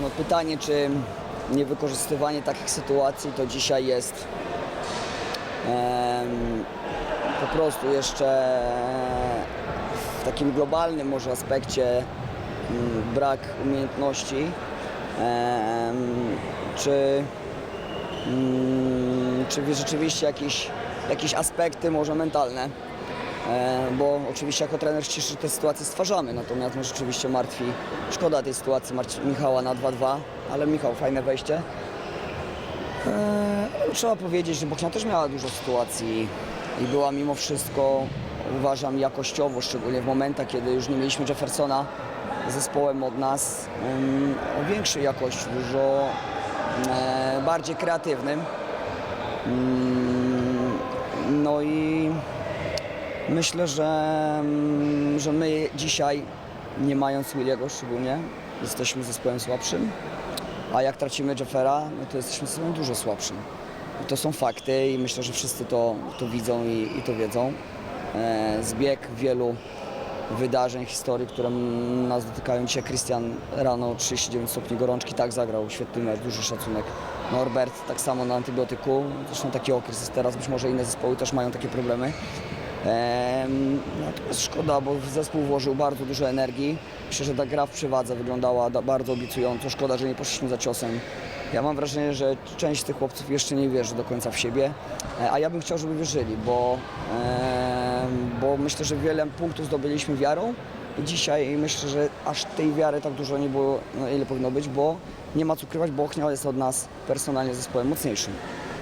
no pytanie, czy niewykorzystywanie takich sytuacji to dzisiaj jest po prostu jeszcze w takim globalnym może aspekcie mm, brak umiejętności, czy, mm, czy rzeczywiście jakieś, jakieś aspekty może mentalne. E, bo oczywiście jako trener ciszy te sytuacje stwarzamy, natomiast mnie rzeczywiście martwi, szkoda tej sytuacji Michała na 2-2, ale Michał, fajne wejście. E, trzeba powiedzieć, że Bochnia też miała dużo sytuacji i była mimo wszystko, uważam, jakościowo, szczególnie w momentach, kiedy już nie mieliśmy Jeffersona zespołem od nas, o większej jakości, dużo e, bardziej kreatywnym. Mm, No i myślę, że, mm, że my dzisiaj, nie mając Williego szczególnie, jesteśmy zespołem słabszym. A jak tracimy Jeffera, no to jesteśmy zespołem dużo słabszym. I to są fakty i myślę, że wszyscy to, to widzą i, i to wiedzą. E, zbieg wielu wydarzeń, historii, które nas dotykają. Dzisiaj Christian rano 39 stopni gorączki, tak zagrał, świetny mecz, duży szacunek. Norbert tak samo na antybiotyku, zresztą taki okres jest teraz, być może inne zespoły też mają takie problemy. Natomiast szkoda, bo zespół włożył bardzo dużo energii. Myślę, że ta gra w przywadze wyglądała da- bardzo obiecująco. Szkoda, że nie poszliśmy za ciosem. Ja mam wrażenie, że część tych chłopców jeszcze nie wierzy do końca w siebie, e, a ja bym chciał, żeby wierzyli, bo, bo myślę, że wiele punktów zdobyliśmy wiarą i dzisiaj myślę, że aż tej wiary tak dużo nie było, no ile powinno być, bo nie ma co ukrywać, Bochnia jest od nas personalnie zespołem mocniejszym.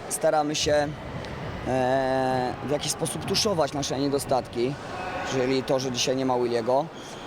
Staramy się w jakiś sposób tuszować nasze niedostatki, czyli to, że dzisiaj nie ma Williego, e,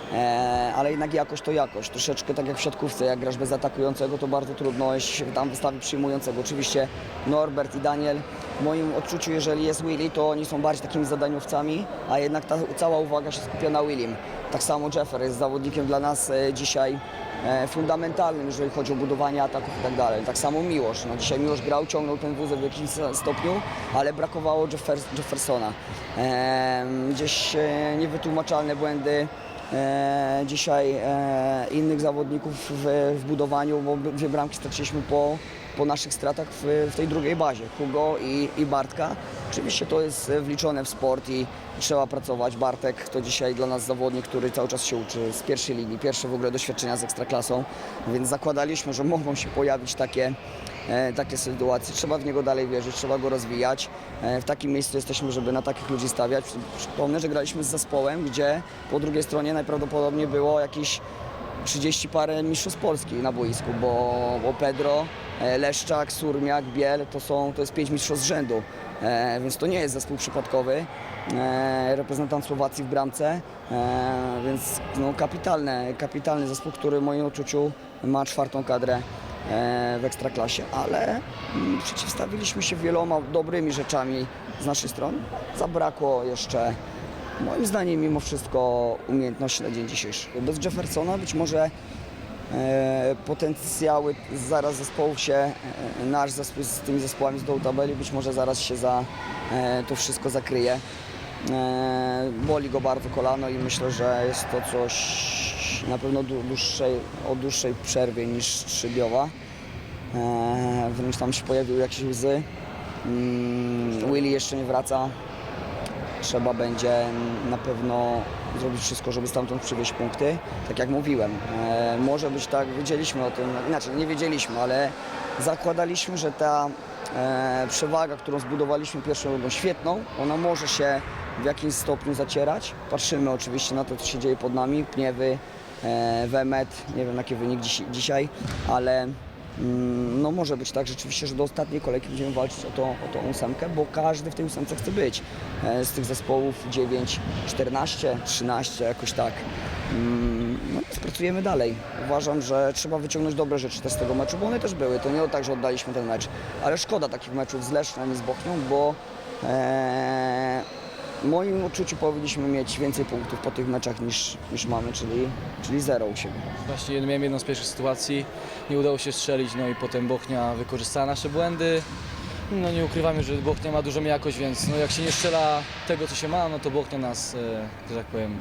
ale jednak jakość to jakość. Troszeczkę tak jak w siatkówce, jak grasz bez atakującego, to bardzo trudno, się tam wystawi przyjmującego. Oczywiście Norbert i Daniel, w moim odczuciu, jeżeli jest Willy, to oni są bardziej takimi zadaniowcami, a jednak ta cała uwaga się skupia na Willim. Tak samo Jeffer jest zawodnikiem dla nas e, dzisiaj e, fundamentalnym, jeżeli chodzi o budowanie ataków i tak dalej. Tak samo Miłosz. No, dzisiaj Miłosz grał, ciągnął ten wózek w jakimś stopniu, ale brakowało Jeffer, Jeffersona. E, gdzieś e, niewytłumaczalne błędy e, dzisiaj e, innych zawodników w, w budowaniu, bo dwie bramki straciliśmy po, po naszych stratach w, w tej drugiej bazie, Hugo i, i Bartka. Oczywiście to jest e, wliczone w sport i trzeba pracować. Bartek to dzisiaj dla nas zawodnik, który cały czas się uczy z pierwszej linii, pierwsze w ogóle doświadczenia z ekstraklasą, więc zakładaliśmy, że mogą się pojawić takie, e, takie sytuacje. Trzeba w niego dalej wierzyć, trzeba go rozwijać. E, w takim miejscu jesteśmy, żeby na takich ludzi stawiać. Przypomnę, że graliśmy z zespołem, gdzie po drugiej stronie najprawdopodobniej było jakieś 30 parę mistrzostw Polski na boisku, bo, bo Pedro, e, Leszczak, Surmiak, Biel to, są, to jest pięć mistrzostw z rzędu, e, więc to nie jest zespół przypadkowy. E, reprezentant Słowacji w bramce, więc no, kapitalny, kapitalny zespół, który w moim odczuciu ma czwartą kadrę w Ekstraklasie, ale mm, przeciwstawiliśmy się wieloma dobrymi rzeczami z naszej strony. Zabrakło jeszcze Moim zdaniem mimo wszystko umiejętności na dzień dzisiejszy. Bez Jeffersona być może e, potencjały zaraz zespołów się, e, nasz zespół z tymi zespołami z dołu tabeli być może zaraz się za e, to wszystko zakryje. E, boli go bardzo kolano i myślę, że jest to coś na pewno dłu- dłuższej, o dłuższej przerwie niż trzydniowa. E, wręcz tam się pojawiły jakieś łzy. Mm, Willy jeszcze nie wraca, trzeba będzie na pewno zrobić wszystko, żeby stamtąd przywieźć punkty. Tak jak mówiłem, e, może być tak, wiedzieliśmy o tym, inaczej nie wiedzieliśmy, ale zakładaliśmy, że ta e, przewaga, którą zbudowaliśmy pierwszą rundą, świetną, ona może się w jakimś stopniu zacierać. Patrzymy oczywiście na to, co się dzieje pod nami, Pniewy, e, Wemet, nie wiem jaki wynik dzisiaj, ale No może być tak rzeczywiście, że do ostatniej kolejki będziemy walczyć o, to, o tą ósemkę, bo każdy w tej ósemce chce być. E, Z tych zespołów 9, 14, 13, jakoś tak. Mm, No pracujemy dalej. Uważam, że trzeba wyciągnąć dobre rzeczy też z tego meczu, bo one też były. To nie tak, że oddaliśmy ten mecz. Ale szkoda takich meczów z Lesznem i z Bochnią, bo e, w moim odczuciu powinniśmy mieć więcej punktów po tych meczach niż, niż mamy, czyli, czyli zero u siebie. Właśnie miałem jedną z pierwszych sytuacji, nie udało się strzelić, no i potem Bochnia wykorzystała nasze błędy. No nie ukrywamy, że Bochnia ma dużą jakość, więc no jak się nie strzela tego, co się ma, no to Bochnia nas, e, że tak powiem,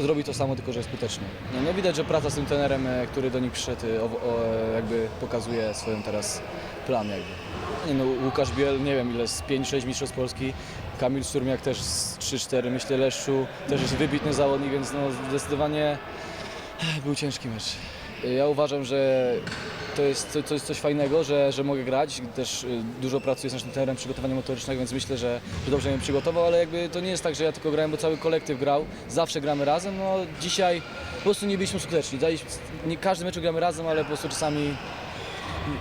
zrobi to samo, tylko że skutecznie. No, no widać, że praca z tym trenerem, e, który do nich przyszedł, e, o, o, jakby pokazuje swoją teraz plan jakby. No, Łukasz Biel, nie wiem ile, z 5-6 mistrzostw Polski, Kamil Szturmiak też z 3-4, myślę Leszczu, też jest wybitny zawodnik, więc no zdecydowanie był ciężki mecz. Ja uważam, że to jest, to, jest coś fajnego, że, że mogę grać. Też y, dużo pracuję z naszym trenerem przygotowania motorycznego, więc myślę, że, że dobrze mnie przygotował, ale jakby to nie jest tak, że ja tylko grałem, bo cały kolektyw grał. Zawsze gramy razem. No dzisiaj po prostu nie byliśmy skuteczni. Każdy mecz gramy razem, ale po prostu czasami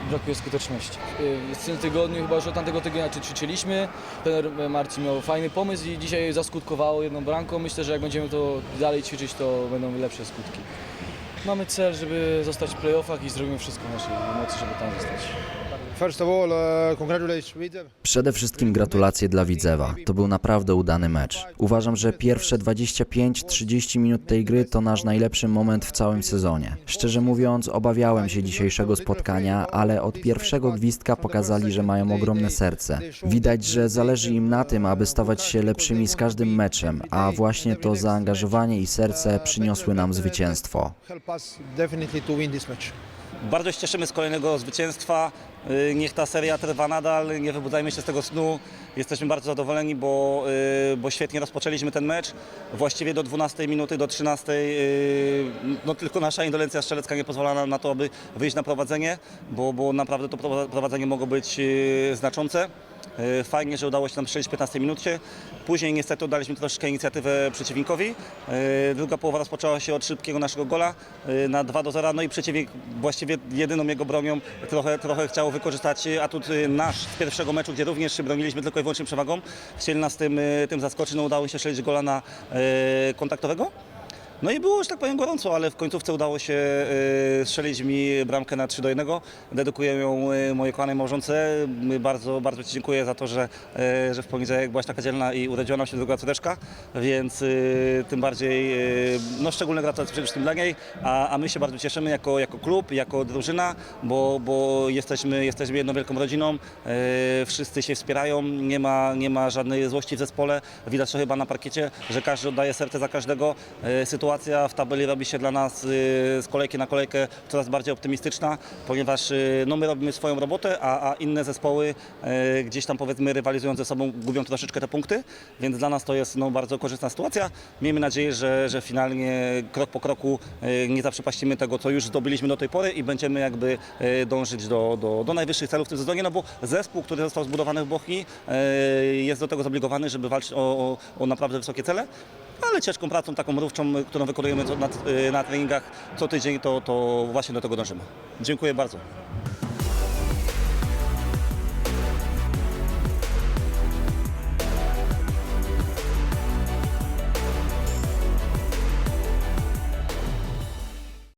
brakuje skuteczności. Y, W tym tygodniu, chyba już od tamtego tygodnia czy ćwiczyliśmy, trener Marcin miał fajny pomysł i dzisiaj zaskutkowało jedną bramką. Myślę, że jak będziemy to dalej ćwiczyć, to będą lepsze skutki. Mamy cel, żeby zostać w playoffach i zrobimy wszystko w naszej mocy, żeby tam zostać. Uh. Przede wszystkim gratulacje dla Widzewa. To był naprawdę udany mecz. Uważam, że pierwsze 25-30 minut tej gry to nasz najlepszy moment w całym sezonie. Szczerze mówiąc, obawiałem się dzisiejszego spotkania, ale od pierwszego gwizdka pokazali, że mają ogromne serce. Widać, że zależy im na tym, aby stawać się lepszymi z każdym meczem, a właśnie to zaangażowanie i serce przyniosły nam zwycięstwo. Bardzo się cieszymy z kolejnego zwycięstwa. Y, Niech ta seria trwa nadal, nie wybudzajmy się z tego snu. Jesteśmy bardzo zadowoleni, bo, y, bo świetnie rozpoczęliśmy ten mecz. Właściwie do 12 minuty, do 13, y, no tylko nasza indolencja strzelecka nie pozwala nam na to, aby wyjść na prowadzenie, bo, bo naprawdę to prowa- prowadzenie mogło być y, znaczące. Fajnie, że udało się nam strzelić w 15 minucie. Później niestety oddaliśmy troszeczkę inicjatywę przeciwnikowi. Druga połowa rozpoczęła się od szybkiego naszego gola na 2 do 0. No i przeciwnik właściwie jedyną jego bronią trochę, trochę chciał wykorzystać atut nasz z pierwszego meczu, gdzie również broniliśmy tylko wyłącznie przewagą. Chcieli nas tym, y, tym zaskoczyć. No udało się strzelić gola na y, kontaktowego. No i było, że tak powiem, gorąco, ale w końcówce udało się y, strzelić mi bramkę na 3 do 1. Dedykuję ją y, mojej kochanej małżonce. Bardzo, bardzo Ci dziękuję za to, że, y, że w poniedziałek byłaś taka dzielna i urodziła nam się druga córeczka, więc tym bardziej, no szczególne gratulacje przede wszystkim dla niej, a, a my się bardzo cieszymy jako, jako klub, jako drużyna, bo, bo jesteśmy, jesteśmy jedną wielką rodziną, wszyscy się wspierają, nie ma, nie ma żadnej złości w zespole, widać to chyba na parkiecie, że każdy oddaje serce za każdego. Y, Sytuacja w tabeli robi się dla nas y, z kolejki na kolejkę coraz bardziej optymistyczna, ponieważ y, no, my robimy swoją robotę, a, a inne zespoły y, gdzieś tam powiedzmy rywalizując ze sobą gubią troszeczkę te punkty, więc dla nas to jest no, bardzo korzystna sytuacja. Miejmy nadzieję, że, że finalnie krok po kroku nie zaprzepaścimy tego, co już zdobyliśmy do tej pory i będziemy jakby dążyć do, do, do najwyższych celów w tym sezonie, no bo zespół, który został zbudowany w Bochni jest do tego zobligowany, żeby walczyć o, o, o naprawdę wysokie cele ale ciężką pracą, taką mrówczą, którą wykonujemy na, na treningach co tydzień, to, to właśnie do tego dążymy. Dziękuję bardzo.